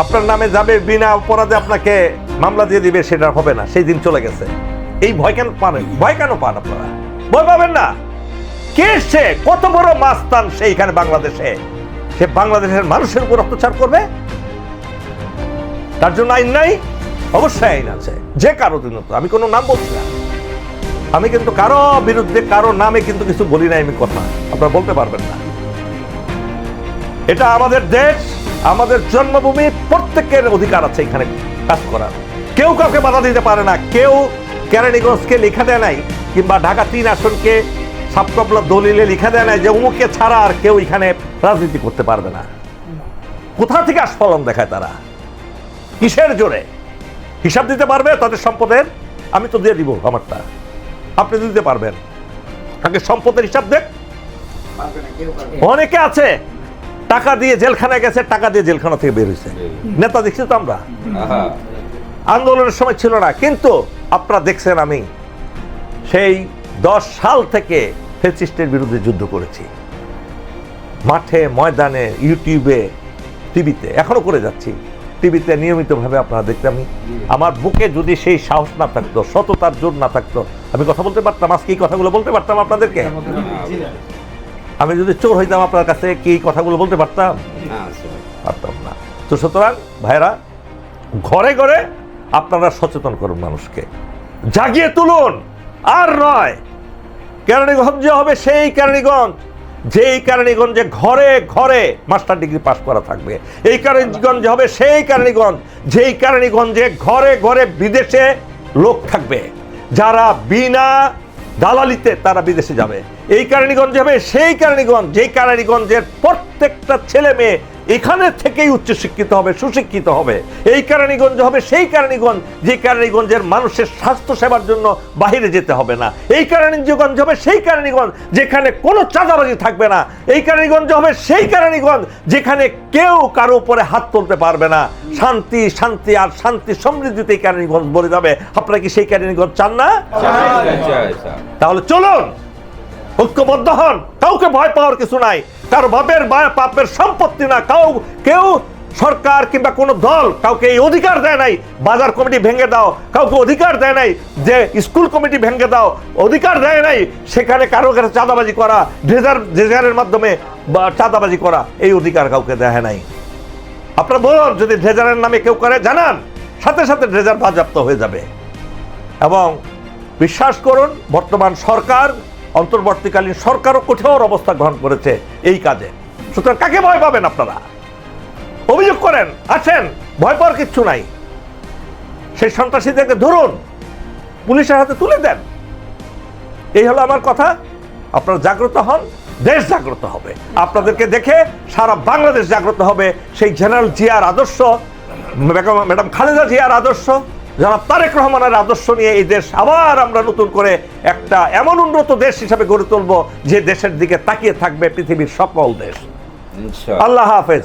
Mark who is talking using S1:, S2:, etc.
S1: আপনার নামে যাবে বিনা অপরাধে আপনাকে মামলা দিয়ে দিবে, সেটা হবে না। সেই দিন চলে গেছে। এই ভয় কেন পান ভয় কেন পান আপনারা? ভয় পাবেন না। কে সে? কত বড় মাস্তান সেইখানে বাংলাদেশে? সে বাংলাদেশের মানুষের উপর অত্যাচার করবে? তার জন্য আইন নাই? অবশ্যই আইন আছে। যে কারও দিন আমি কোনো নাম বলছি না। আমি কিন্তু কারও বিরুদ্ধে, কারও নামে কিন্তু কিছু বলি নাই আমি কথা। আপনারা বলতে পারবেন না। এটা আমাদের দেশ। আমাদের জন্মভূমি প্রত্যেকের অধিকার আছে এখানে কাজ করার। কেউ কাউকে বাধা দিতে পারে না। কেউ কেরানীগঞ্জকে লিখা দেয় নাই কিংবা ঢাকা তিন আসনকে সাবকবলা দলিলে লিখা দেয় নাই যে অমুকে ছাড়া আর কেউ এখানে রাজনীতি করতে পারবে না। কোথা থেকে আস্ফলন দেখায় তারা? কিসের জোরে? হিসাব দিতে পারবে তাদের সম্পদের? আমি তো দিয়ে দিব আমারটা। আপনি দিতে পারবেন। আগে সম্পদের হিসাব দেখ। অনেকে আছে টাকা দিয়ে জেলখানায় গেছে টাকা দিয়ে জেলখানা থেকে বের হয়েছে। নেতা দেখছি তো আমরা। আন্দোলনের সময় ছিল না কিন্তু আপনারা দেখছেন আমি সেই দশ সাল থেকে ফেসিস্টের বিরুদ্ধে যুদ্ধ করেছি। মাঠে ময়দানে ইউটিউবে টিভিতে এখনও করে যাচ্ছি। টিভিতে নিয়মিতভাবে আপনারা দেখতে আমি আমার বুকে যদি সেই সাহস না থাকতো সততার জোর না থাকতো আমি কথা বলতে পারতাম আজকে এই কথাগুলো বলতে পারতাম আপনাদেরকে? আমি যদি চোর হইতাম আপনার কাছে কি কথাগুলো বলতে পারতাম। পারতাম না। তো সুতরাং ভাইরা ঘরে ঘরে আপনারা সচেতন করুন মানুষকে। জাগিয়ে তুলুন আর নয় কেরানীগঞ্জ হবে সেই কেরানীগঞ্জ। যেই কেরানীগঞ্জে ঘরে ঘরে মাস্টার ডিগ্রি পাশ করা থাকবে। এই কেরানীগঞ্জ হবে সেই কেরানীগঞ্জ। যেই কেরানীগঞ্জে ঘরে ঘরে বিদেশে লোক থাকবে। যারা বিনা দালালিতে তারা বিদেশে যাবে। এই কেরানীগঞ্জ হবে সেই কেরানীগঞ্জ যেই কেরানীগঞ্জের প্রত্যেকটা ছেলে মেয়ে এখানে থেকেই উচ্চশিক্ষিত হবে সুশিক্ষিত হবে। এই কেরানীগঞ্জ হবে সেই কেরানীগঞ্জ যে কেরানীগঞ্জের মানুষের স্বাস্থ্য সেবার জন্য বাইরে যেতে হবে না। এই কেরানীগঞ্জ হবে সেই কেরানীগঞ্জ যেখানে কোনো চাঁদাবাজি থাকবে না। এই কেরানীগঞ্জ হবে সেই কেরানীগঞ্জ যেখানে কেউ কারও উপরে হাত তুলতে পারবে না। শান্তি শান্তি আর শান্তি সমৃদ্ধিতে এই কেরানীগঞ্জ বলে যাবে। আপনারা কি সেই কেরানীগঞ্জ চান না। তাহলে চলুন ঐক্যবদ্ধ হন। কাউকে ভয় পাওয়ার কিছু নাই। কারও বাপের বা- পাপের সম্পত্তি না। কাউ, কেউ সরকার কিংবা কোনো দল কাউকে এই অধিকার দেয় নাই। বাজার কমিটি ভেঙে দাও। কাউকে অধিকার দেয় নাই যে স্কুল কমিটি ভেঙে দাও। অধিকার দেয় নাই সেখানে কারও কাছে চাঁদাবাজি করা ড্রেজার ড্রেজারের মাধ্যমে বা চাঁদাবাজি করা, এই অধিকার কাউকে দেয় নাই। আপনারা বলুন যদি ড্রেজারের নামে কেউ করে, জানান। সাথে সাথে ড্রেজার বাজেয়াপ্ত হয়ে যাবে। এবং বিশ্বাস করুন, বর্তমান সরকার অন্তর্বর্তীকালীন সরকারও কঠোর অবস্থা গ্রহণ করেছে এই কাজে। সুতরাং কাকে ভয় পাবেন আপনারা? অভিযোগ করেন, আছেন, ভয় পাওয়ার কিচ্ছু নাই। সেই সন্ত্রাসীদেরকে ধরুন, পুলিশের হাতে তুলে দেন। এই হলো আমার কথা। আপনারা জাগ্রত হন, দেশ জাগ্রত হবে। আপনাদেরকে দেখে সারা বাংলাদেশ জাগ্রত হবে সেই জেনারেল জিয়ার আদর্শ, ম্যাডাম খালেদা জিয়ার আদর্শ। জনাব তারেক রহমানের আদর্শ নিয়ে এই দেশ আবার আমরা নতুন করে একটা এমন উন্নত দেশ হিসাবে গড়ে তুলব যে দেশের দিকে তাকিয়ে থাকবে পৃথিবীর সকল দেশ। আল্লাহ হাফেজ।